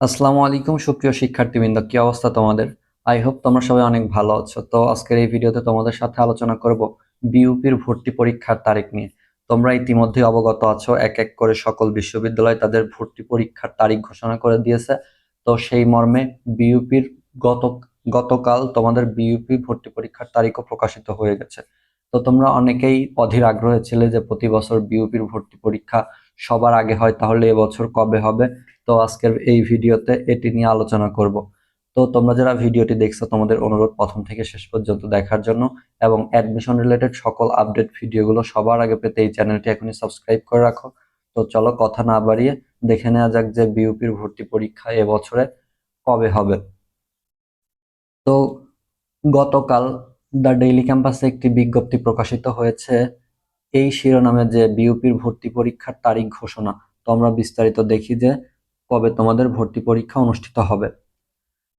আসসালামু আলাইকুম, সুপ্রিয় শিক্ষার্থীবৃন্দ, কি অবস্থা তোমাদের? আই হোপ তোমরা সবাই অনেক ভালো আছো। তো আজকের এই ভিডিওতে তোমাদের সাথে আলোচনা করব বিইউপির ভর্তি পরীক্ষার তারিখ নিয়ে। তোমরা ইতিমধ্যে অবগত আছো, এক এক করে সকল বিশ্ববিদ্যালয় তাদের ভর্তি পরীক্ষার তারিখ ঘোষণা করে দিয়েছে। তো সেই মর্মে বিইউপির গত, গতকাল তোমাদের বিইউপি ভর্তি পরীক্ষার তারিখও প্রকাশিত হয়ে গেছে। তো তোমরা অনেকেই অধীর আগ্রহে ছিলে যে প্রতি বছর বিইউপির ভর্তি পরীক্ষা সবার আগে হয়, তাহলে এবছর কবে হবে? তো আজকের এই ভিডিওতে এটি নিয়ে আলোচনা করব। তো তোমরা যারা ভিডিওটি দেখছ, তোমাদের অনুরোধ প্রথম থেকে শেষ পর্যন্ত দেখার জন্য এবং অ্যাডমিশন রিলেটেড সকল আপডেট ভিডিওগুলো সবার আগে পেতে এই চ্যানেলটি এখনই সাবস্ক্রাইব করে রাখো। তো চলো কথা না বাড়িয়ে দেখে নেওয়া যাক যে বিউপির ভর্তি পরীক্ষা এবছরে কবে হবে। তো গতকাল দ্য ডেইলি ক্যাম্পাসে একটি বিজ্ঞপ্তি প্রকাশিত হয়েছে। এই শিরোনামে যে বিউপির ভর্তি পরীক্ষার তারিখ ঘোষণা, তো আমরা বিস্তারিত দেখি যে কবে তোমাদের ভর্তি পরীক্ষা অনুষ্ঠিত হবে।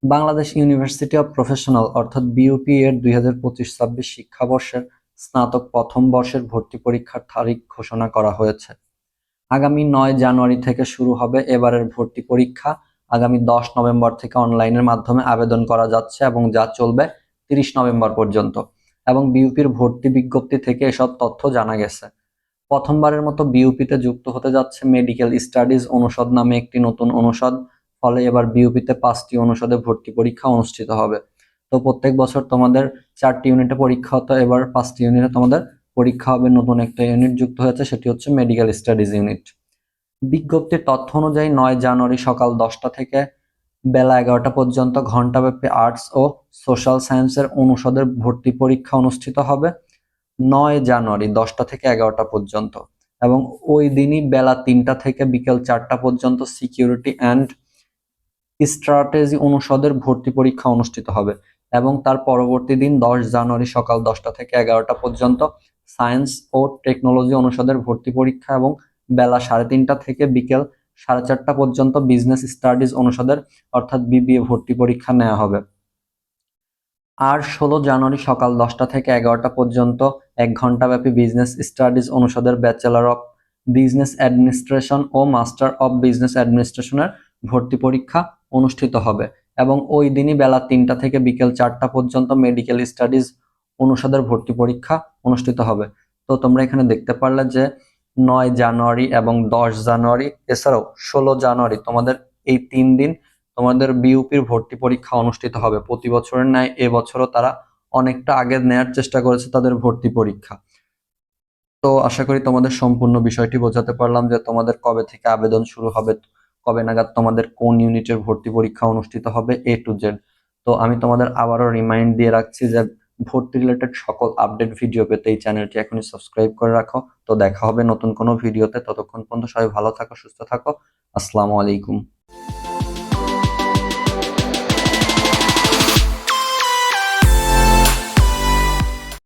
বাংলাদেশ ইউনিভার্সিটি অব প্রফেশনাল অর্থাৎ বিউপি এর দুই হাজার পঁচিশ ছাব্বিশ শিক্ষাবর্ষের স্নাতক প্রথম বর্ষের ভর্তি পরীক্ষার তারিখ ঘোষণা করা হয়েছে। আগামী নয় জানুয়ারি থেকে শুরু হবে এবারের ভর্তি পরীক্ষা। আগামী দশ নভেম্বর থেকে অনলাইনের মাধ্যমে আবেদন করা যাচ্ছে এবং যা চলবে তিরিশ নভেম্বর পর্যন্ত। এবং বিউপির ভর্তি বিজ্ঞপ্তি থেকে এসব তথ্য জানা গেছে। প্রথমবারের মতো বিউপিতে যুক্ত হতে যাচ্ছে মেডিকেল স্টাডিজ অনুষদ নামে একটি নতুন অনুষদ। ফলে এবার বিউপিতে পাঁচটি অনুষদে ভর্তি পরীক্ষা অনুষ্ঠিত হবে। তো প্রত্যেক বছর তোমাদের চারটি ইউনিটে পরীক্ষা হতো, এবার পাঁচটি ইউনিটে তোমাদের পরীক্ষা হবে। নতুন একটা ইউনিট যুক্ত হয়েছে, সেটি হচ্ছে মেডিকেল স্টাডিজ ইউনিট। বিজ্ঞপ্তির তথ্য অনুযায়ী নয় জানুয়ারি সকাল দশটা থেকে বেলা এগারোটা পর্যন্ত ঘন্টাব্যাপী আর্টস ও সোশ্যাল সায়েন্সের অনুষদের ভর্তি পরীক্ষা অনুষ্ঠিত হবে নয় জানুয়ারি দশটা থেকে এগারোটা পর্যন্ত এবং ওই দিনই বেলা তিনটা থেকে বিকেল চারটা পর্যন্ত সিকিউরিটি অ্যান্ড স্ট্র্যাটেজি অনুষদের ভর্তি পরীক্ষা অনুষ্ঠিত হবে এবং তার পরবর্তী দিন দশ জানুয়ারি সকাল দশটা থেকে এগারোটা পর্যন্ত সায়েন্স ও টেকনোলজি অনুষদের ভর্তি পরীক্ষা এবং বেলা সাড়ে তিনটা থেকে বিকেল সাড়ে চারটা পর্যন্ত বিজনেস স্টাডিজ অনুষদের, অর্থাৎ বিবিএ ভর্তি পরীক্ষা নেওয়া হবে। আর ষোলো জানুয়ারি সকাল দশটা থেকে এগারোটা পর্যন্ত এক ঘন্টাব্যাপী বিজনেস স্টাডিজ অনুষদের ব্যাচেলর অফ বিজনেস অ্যাডমিনিস্ট্রেশন ও মাস্টার অফ বিজনেস অ্যাডমিনিস্ট্রেশনের ভর্তি পরীক্ষা অনুষ্ঠিত হবে এবং ওই দিনই বেলা তিনটা থেকে বিকেল চারটা পর্যন্ত মেডিকেল স্টাডিজ অনুষদের ভর্তি পরীক্ষা অনুষ্ঠিত হবে। তো তোমরা এখানে দেখতে পারলে যে নয় জানুয়ারি এবং দশ জানুয়ারি, এছাড়াও ষোলো জানুয়ারি তোমাদের এই তিন দিন তোমাদের বিউপির ভর্তি পরীক্ষা অনুষ্ঠিত হবে। প্রতি বছরের ন্যায় এবছরও তারা অনেকটা আগে নেয়ার চেষ্টা করেছে তাদের ভর্তি পরীক্ষা। তো আশা করি তোমাদের সম্পূর্ণ বিষয়টি বোঝাতে পারলাম যে তোমাদের কবে থেকে আবেদন শুরু হবে, কবে নাগাদ তোমাদের কোন ইউনিটের ভর্তি পরীক্ষা অনুষ্ঠিত হবে এ টু জেড তো আমি তোমাদের আবারও রিমাইন্ড দিয়ে রাখছি যে ভর্তি রিলেটেড সকল আপডেট ভিডিও পেতে এই চ্যানেলটি এখনই সাবস্ক্রাইব করে রাখো। তো দেখা হবে নতুন কোনো ভিডিওতে ততক্ষণ পর্যন্ত সবাই ভালো থাকো, সুস্থ থাকো। আসসালামু আলাইকুম।